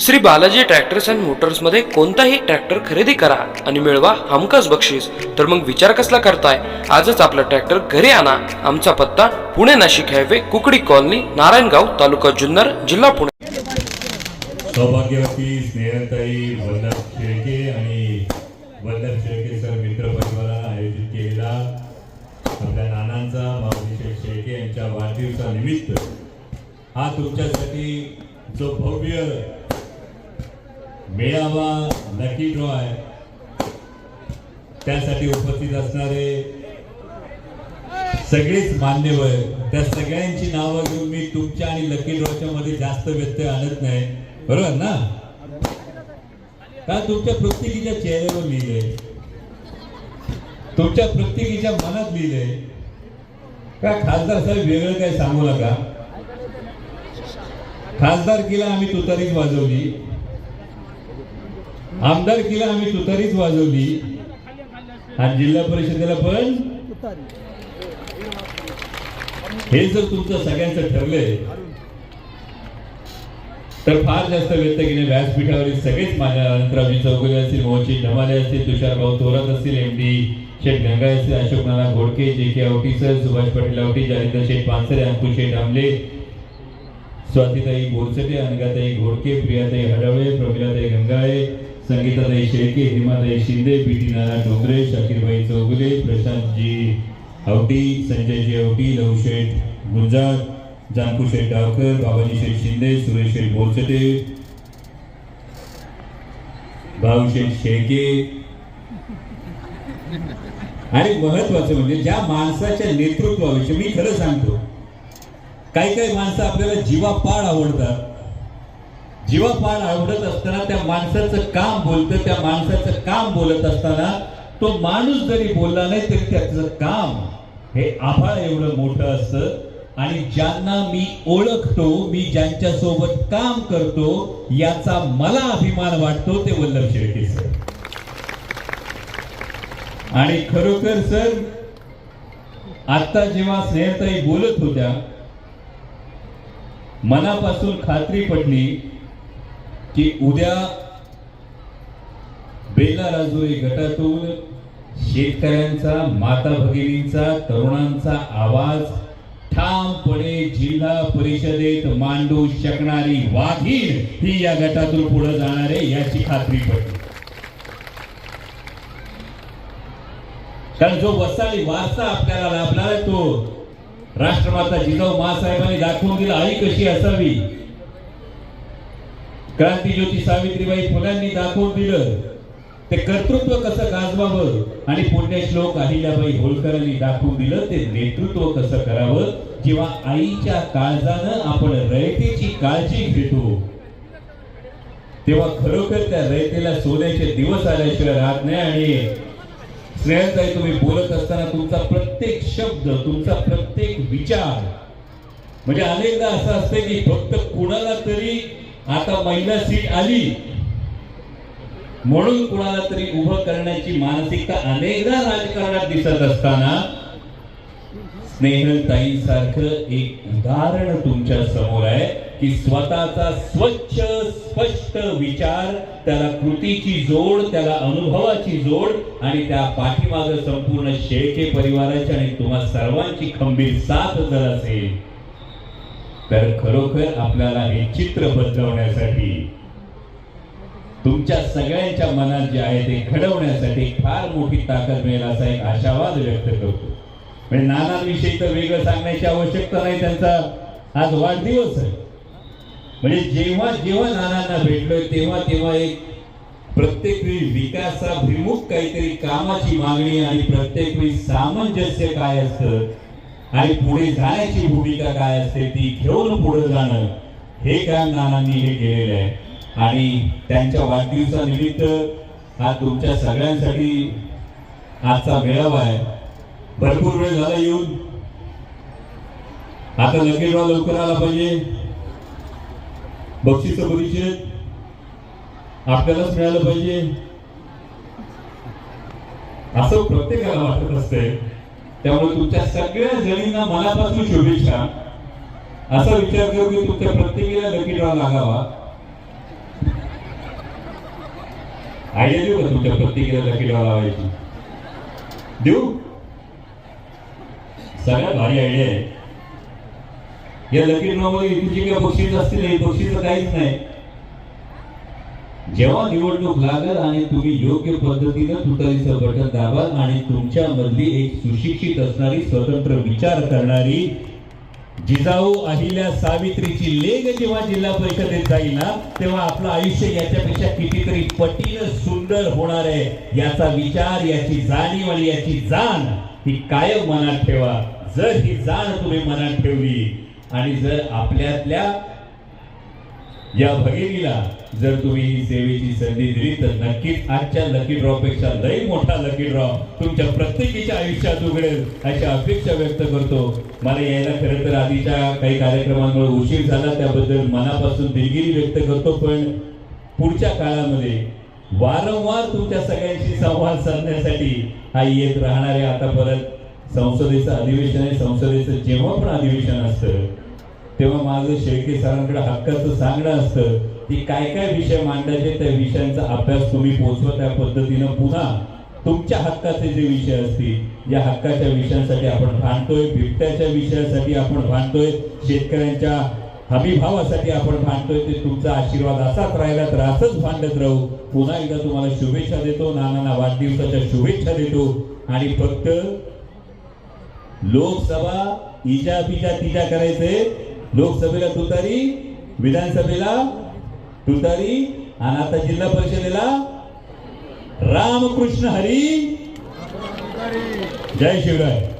Shri Balaji tractors and मोटर्समध्ये कोणताही tractor खरेदी करा आणि मिळवा हमखास बक्षीस. तर मग विचार कसला करताय? आजच आपला ट्रॅक्टर घरी आणा. आमचा पत्ता पुणे नाशिक हायवे कुकडी कॉलनी नारायणगाव तालुका जुन्नर जिल्हा पुणे. सौभाग्यवती स्नेहताई वल्लभ शेळके आणि वल्लभ शेळके सर मित्र परिवारानं आयोजित केलेला आपल्या नानांचा माऊली शेळके यांच्या वाढदिवसानिमित्त हा तुमच्यासाठी जो भव्य मेळावा लकी ड्रॉ आहे त्यासाठी उपस्थित असणारे सगळेच मान्यवर त्या सगळ्यांची नावं घेऊन मी तुमच्या आणि लकी ड्रॉच्या मध्ये जास्त व्यत्यय आणत नाही. बरोबर ना? का तुमच्या प्रत्येकीच्या चेहऱ्यावर लिहिले तुमच्या प्रत्येकीच्या मनात लिहिले का खासदार साहेब वेगळं काय सांगू नका? खासदारकीला आम्ही तुतारीच वाजवली. आमदारकीला आम्ही तुतारीच वाजवली. आणि जिल्हा परिषदेला पण हे जर तुमचं सगळ्यांचं ठरलंय तर फार जास्त व्यक्त केले. व्यासपीठावरील सगळेच माझ्या अनंतरावजी चौगुले असतील मोहनजी ढमाले असतील तुषारभाऊ थोरात असतील एम डी शेठ गंगाई असतील अशोक नाना घोडके जे के आवटीसर सुभाष पाटील आवटी जालिंदर शेठ पानसरे अंकुश शेठ आमले स्वातीताई बोरसटे अनगाताई घोडके प्रियाताई हडवळे प्रमिलाताई गंगाळे संगीताताई शेळके हेमाताई शिंदे पी टी नाना डोंगरे शाकीरबाई चौगुले प्रशांतजी आवटी संजयजी आवटी लवशेठ गुंजाळ जानकू शेठ डावकर बाबाजी शेठ शिंदे सुरेश शेठ बोरचटे भाऊशेठ शेळके. आणि महत्वाचं म्हणजे ज्या माणसाच्या नेतृत्वाविषयी मी खरं सांगतो काही काही माणसं आपल्याला जीवापाड आवडतात. जीवपान आवडत असताना त्या माणसाचं काम बोलतं त्या माणसाचं काम बोलत असताना तो माणूस जरी बोलला नाही तरी त्याचं काम हे आभाळ एवढं मोठं असतं. आणि ज्यांना मी ओळखतो मी ज्यांच्या सोबत काम करतो याचा मला अभिमान वाटतो ते वल्लभ शेळके सर. आणि खरोखर सर आता जेव्हा स्नेहताई बोलत होत्या मनापासून खात्री पडली की उद्या बेला राजुरी गटातून शेतकऱ्यांचा माता भगिनींचा तरुणांचा आवाज ठामपणे जिल्हा परिषदेत मांडू शकणारी वाघीण ही या गटातून पुढे जाणार आहे याची खात्री पडली. कारण जो वसाळी वारसा आपल्याला लाभणार आहे तो राष्ट्रमाता जिजाऊ मासाहेबांनी दाखवून दिला आई कशी असावी? क्रांतीज्योती सावित्रीबाई फुलांनी दाखवून दिलं. ते कर्तृत्व कसं गाजवावं आणि पुण्यश्लोक अहिल्याबाई होळकरांनी दाखवून दिलं ते नेतृत्व कसं करावं? जेव्हा आईच्या काळजानं आपण रयतेची काळजी घेतो तेव्हा खरोखर त्या रयतेला सोन्याचे दिवस आल्याशिवाय राहत नाही आणि स्नेहताई तुम्ही बोलत असताना तुमचा प्रत्येक शब्द तुमचा प्रत्येक विचार. म्हणजे अनेकदा असं असतं की फक्त कुणाला तरी आता महिला सीट आली. म्हणून कुणाला तरी उभं करण्याची मानसिकता अनेकदा राजकारणात दिसत असताना स्नेहताई सारखं एक उदाहरण तुमच्यासमोर आहे की स्वतःचा स्वच्छ स्पष्ट विचार त्याला कृतीची जोड त्याला अनुभवाची जोड आणि त्या पाठीमाग संपूर्ण शेळके परिवाराची आणि तुम्हा सर्वांची खंबीर साथ जर असेल तर खरोखर आपल्याला हे चित्र बदलवण्यासाठी तुमच्या सगळ्यांच्या मनात जे आहे ते घडवण्यासाठी फार मोठी ताकद मिळेल असा एक आशावाद व्यक्त करतो. म्हणजे नानांविषयी तर वेगळं सांगण्याची आवश्यकता नाही त्यांचा. आज वाढदिवस आहे. म्हणजे जेव्हा जेव्हा नानांना भेटलोय तेव्हा तेव्हा एक प्रत्येक वेळी विकासाभिमुख काहीतरी कामाची मागणी आणि प्रत्येक वेळी सामंजस्य काय असतं आणि पुढे जाण्याची भूमिका काय असते ती घेऊन पुढे जाणं हे काम नानांनी हे केलेलं आहे. आणि त्यांच्या वाढदिवसानिमित्त हा तुमच्या सगळ्यांसाठी आजचा मेळावा आहे. भरपूर वेळ झाला येऊन. आता लगेच लवकर आला पाहिजे. बक्षीस परिषद आपल्यालाच मिळालं पाहिजे. असं प्रत्येकाला वाटत असते त्यामुळे तुमच्या सगळ्या जणींना मनापासून शुभेच्छा. असा विचार करू की तुमच्या प्रत्येकीला लकी ड्रॉ लागावा. आयडिया देऊ का तुमच्या प्रत्येकीला लकी ड्रॉ लावायची? देऊ. सगळ्यात भारी आयडिया आहे. या लकी ड्रॉ मध्ये इथे काही बक्षीस असतील हे बक्षीस काहीच नाही. जेव्हा निवडणूक लागल आणि तुम्ही योग्य पद्धतीनं तुतारीचं बटन दाबाल आणि तुमच्या मधली एक सुशिक्षित असणारी स्वतंत्र विचार करणारी जिजाऊ अहिल्या सावित्रीची लेग जेव्हा जिल्हा परिषदेत जाईल ना तेव्हा आपलं आयुष्य याच्यापेक्षा कितीतरी पटीनं सुंदर होणार आहे. याचा विचार याची जाणीव आणि याची जाण ही कायम मनात ठेवा. जर ही जाण तुम्ही मनात ठेवली आणि जर आपल्यातल्या या भगिनीला जर तुम्ही ही सेवेची संधी दिली तर नक्कीच आजच्या लकी ड्रॉ पेक्षा लई मोठा लकी ड्रॉ तुमच्या प्रत्येकीच्या आयुष्यात उघडेल अशी अपेक्षा व्यक्त करतो. मला यायला खरं तर आधीच्या काही कार्यक्रमांमुळे उशीर झाला त्याबद्दल मनापासून दिलगिरी व्यक्त करतो पण पुढच्या काळामध्ये वारंवार तुमच्या सगळ्यांशी संवाद साधण्यासाठी हा येत राहणारे आता परत संसदेचं अधिवेशन आहे. संसदेचं जेव्हा पण अधिवेशन असतं तेव्हा माझं शेळके सरांकडे हक्काचं सांगणं असतं की काय काय विषय मांडायचे त्या विषयांचा अभ्यास तुम्ही पोचवा त्या पद्धतीनं पुन्हा तुमच्या हक्काचे जे विषय असतील या हक्काच्या विषयांसाठी आपण भांडतोय बिबट्याच्या विषयासाठी आपण भांडतोय शेतकऱ्यांच्या हमी भावासाठी आपण भांडतोय ते तुमचा आशीर्वाद असाच राहिला तर असंच भांडत राहू. पुन्हा एकदा तुम्हाला शुभेच्छा देतो नानांना वाढदिवसाच्या शुभेच्छा देतो. आणि फक्त लोकसभा इजा पिजा तिजा करायचे लोकसभेला तुतारी विधानसभेला तुतारी आणि आता जिल्हा परिषदेला रामकृष्ण हरी. जय शिवराय.